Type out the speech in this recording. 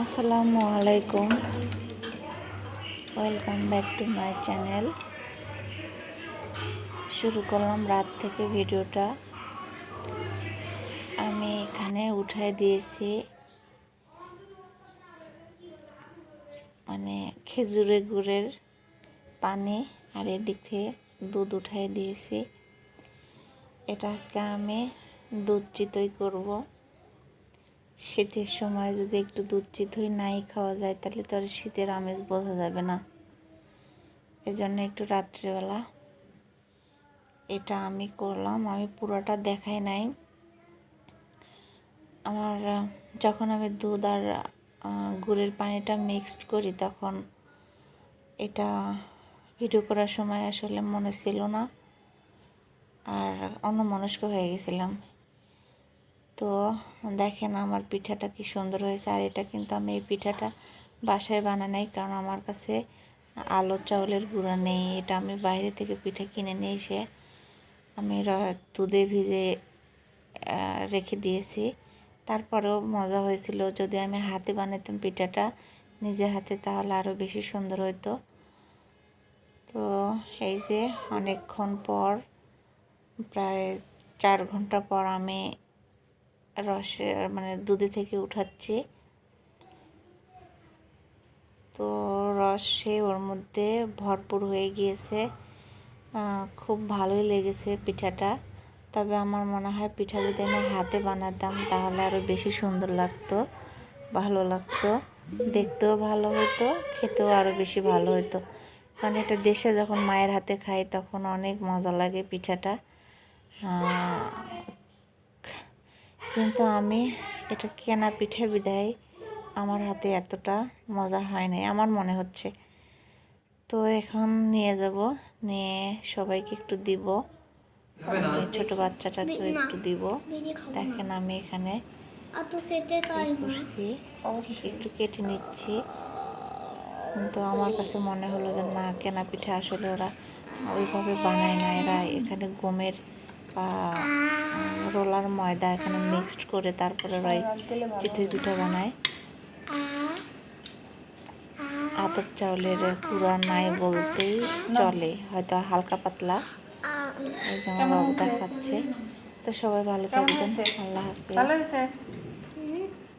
আসসালামু আলাইকুম। Welcome back to my channel শুরু করলাম রাত থেকে ভিডিওটা। আমি এখানে উঠাই দিয়েছি। মানে খেজুরের গুড়ের পানি আর এদিক দুধ উঠাই দিয়েছি। এটা আজকে আমি দুধ চিতই করব। শীতের সময় যদি একটু দুধ চিতই নাই খাওয়া যায়, তাহলে তো আর শীতের আমেজ বোঝা যাবে না। এজন্য একটু রাত্রিবেলা এটা আমি করলাম। আমি পুরোটা দেখাই নাই। আমার, যখন আমি দুধ আর গুড়ের পানিটা মিক্সড করি, তখন এটা ভিডিও করার সময় আসলে মনে ছিল না। আর অন্যমনস্ক হয়ে গেছিলাম। তো দেখেন আমার পিঠাটা কি সুন্দর হয়েছে। আর এটা কিন্তু আমি এই পিঠাটা বাসায় বানানাই কারণ আমার কাছে আলো চাউলের গুঁড়া নেই। এটা আমি বাইরে থেকে পিঠা কিনে নিয়ে এসে আমি দুধে ভিজে রেখে দিয়েছি। তারপরেও মজা হয়েছিল। যদি আমি হাতে বানাতাম পিঠাটা নিজে হাতে, তাহলে আরও বেশি সুন্দর হতো তো এই যে অনেকক্ষণ পর, প্রায় চার ঘণ্টা পর আমি রসে মানে দুধে থেকে উঠাচ্ছি। তো রসে ওর মধ্যে ভরপুর হয়ে গিয়েছে। খুব ভালোই লেগেছে পিঠাটা। তবে আমার মনে হয় পিঠা যদি আমি হাতে বানাতাম তাহলে আরও বেশি সুন্দর লাগতো, ভালো লাগতো। দেখতেও ভালো হতো, খেতেও আরও বেশি ভালো হতো। কারণ এটা দেশে যখন মায়ের হাতে খাই তখন অনেক মজা লাগে পিঠাটা। কিন্তু আমি এটা কেনা পিঠে বিদায় আমার হাতে এতটা মজা হয় নাই আমার মনে হচ্ছে। তো এখন নিয়ে যাব নিয়ে সবাইকে একটু দিব। ছোট বাচ্চাটাকে একটু দিব। দেখেন আমি এখানে করছি। একটু কেটে নিচ্ছি। কিন্তু আমার কাছে মনে হলো যে না কেনা পিঠে আসলে ওরা ওইভাবে বানায় না। এরা এখানে গমের বা রোলার ময়দা এখানে মিক্সড করে তারপরে রয় চিতই পিঠা বানায়। আতপ চাউলের পুরা নাই বলতেই চলে হয়তো হালকা পাতলা। এই যে আমার বাবুটা খাচ্ছে। তো সবাই ভালো থাকবেন। আল্লাহ হাফিজ।